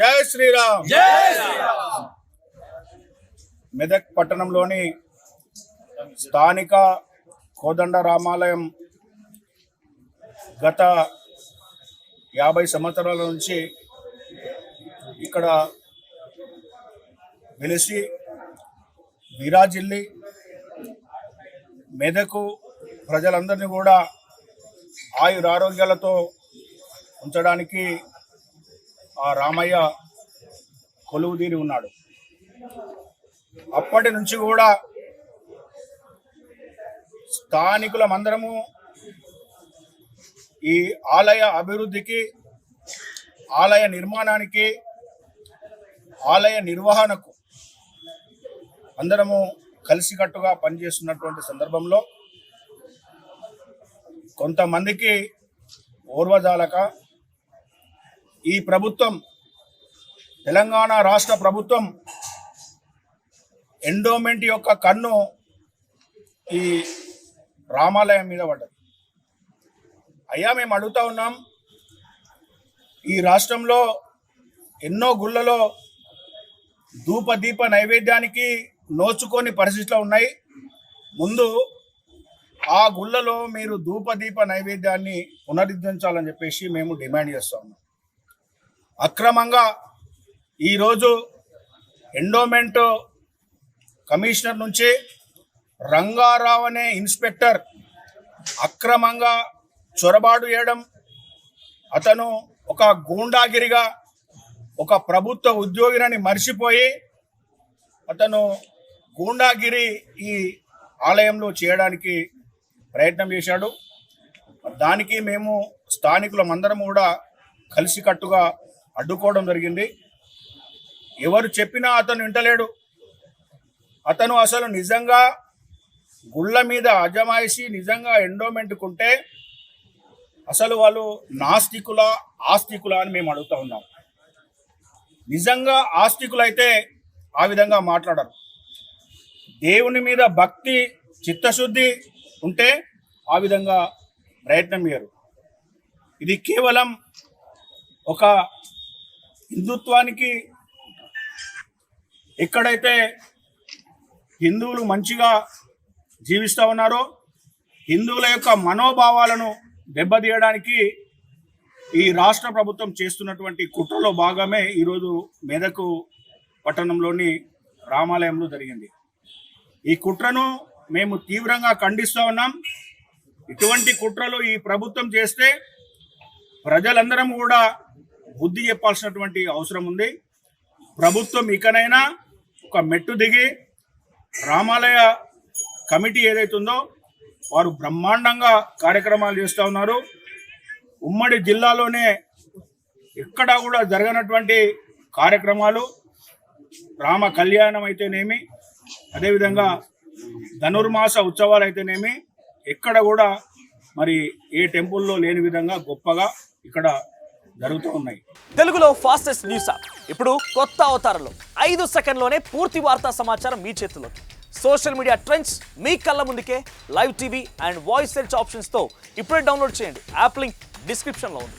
జై శ్రీరామ్. మెదక్ పట్టణంలోని స్థానిక కోదండ రామాలయం గత యాభై సంవత్సరాల నుంచి ఇక్కడ వెలిసి విరాజిల్లి మెదకు ప్రజలందరినీ కూడా ఆయురారోగ్యాలతో ఉంచడానికి ఆ రామయ్య కొలువుదీరి ఉన్నాడు. అప్పటి నుంచి కూడా స్థానికులమందరము ఈ ఆలయ అభివృద్ధికి ఆలయ నిర్మాణానికి ఆలయ నిర్వహణకు అందరము కలిసికట్టుగా పనిచేస్తున్నటువంటి సందర్భంలో కొంతమందికి ఓర్వజాలక. ఈ ప్రభుత్వం తెలంగాణ రాష్ట్ర ప్రభుత్వం ఎండోమెంట్ యొక్క కన్ను ఈ రామాలయం మీద పడ్డది. అయ్యా మేము అడుగుతా ఉన్నాం ఈ రాష్ట్రంలో ఎన్నో గుళ్ళలో ధూప దీప నైవేద్యానికి నోచుకొని పరిస్థితులు ఉన్నాయి. ముందు ఆ గుళ్ళలో మీరు ధూపదీప నైవేద్యాన్ని పునరుద్ధరించాలని చెప్పేసి మేము డిమాండ్ చేస్తాం అక్రమంగా ఈరోజు ఎండోమెంట్ కమిషనర్ నుంచి రంగారావు అనే ఇన్స్పెక్టర్ అక్రమంగా చొరబాటు చేయడం అతను ఒక గూండాగిరిగా ఒక ప్రభుత్వ ఉద్యోగినని మర్చిపోయి అతను గూండాగిరి ఈ ఆలయంలో చేయడానికి ప్రయత్నం చేశాడు. దానికి మేము స్థానికులమందరం కూడా కలిసికట్టుగా అడ్డుకోవడం జరిగింది. ఎవరు చెప్పినా అతను వింటలేడు. అతను అసలు నిజంగా గుళ్ళ మీద అజమాయిషి నిజంగా ఎండోమెంట్కుంటే అసలు వాళ్ళు నాస్తికుల ఆస్తికుల అని మేము అడుగుతా ఉన్నాం. నిజంగా ఆస్తికులైతే ఆ విధంగా మాట్లాడరు. దేవుని మీద భక్తి చిత్తశుద్ధి ఉంటే ఆ విధంగా ప్రయత్నం చేయరు ఇది కేవలం ఒక హిందుత్వానికి ఎక్కడైతే హిందువులు మంచిగా జీవిస్తూ ఉన్నారో హిందువుల యొక్క మనోభావాలను దెబ్బతీయడానికి ఈ రాష్ట్ర ప్రభుత్వం చేస్తున్నటువంటి కుట్రలో భాగమే ఈరోజు మెదకు పట్టణంలోని రామాలయంలో జరిగింది. ఈ కుట్రను మేము తీవ్రంగా ఖండిస్తూ ఉన్నాం. ఇటువంటి కుట్రలు ఈ ప్రభుత్వం చేస్తే ప్రజలందరం కూడా బుద్ధి చెప్పాల్సినటువంటి అవసరం ఉంది. ప్రభుత్వం ఇకనైనా ఒక మెట్టు దిగి రామాలయ కమిటీ ఏదైతుందో వారు బ్రహ్మాండంగా కార్యక్రమాలు చేస్తూ ఉన్నారు. ఉమ్మడి జిల్లాలోనే ఎక్కడా కూడా జరగనటువంటి కార్యక్రమాలు రామ కళ్యాణం అయితేనేమి అదేవిధంగా ధనుర్మాస ఉత్సవాలు అయితేనేమి ఎక్కడ కూడా మరి ఏ టెంపుల్లో లేని విధంగా గొప్పగా ఇక్కడ జరుగుతూ ఉన్నాయి. తెలుగులో ఫాస్టెస్ట్ న్యూస్ యాప్. ఇప్పుడు కొత్త అవతారంలో ఐదు సెకండ్లోనే పూర్తి వార్తా సమాచారం మీ చేతిలో సోషల్ మీడియా ట్రెండ్స్ మీ కళ్ళ ముందుకే live TV and voice search ఆప్షన్స్తో ఇప్పుడే డౌన్లోడ్ చేయండి. యాప్ లింక్ డిస్క్రిప్షన్లో ఉంది.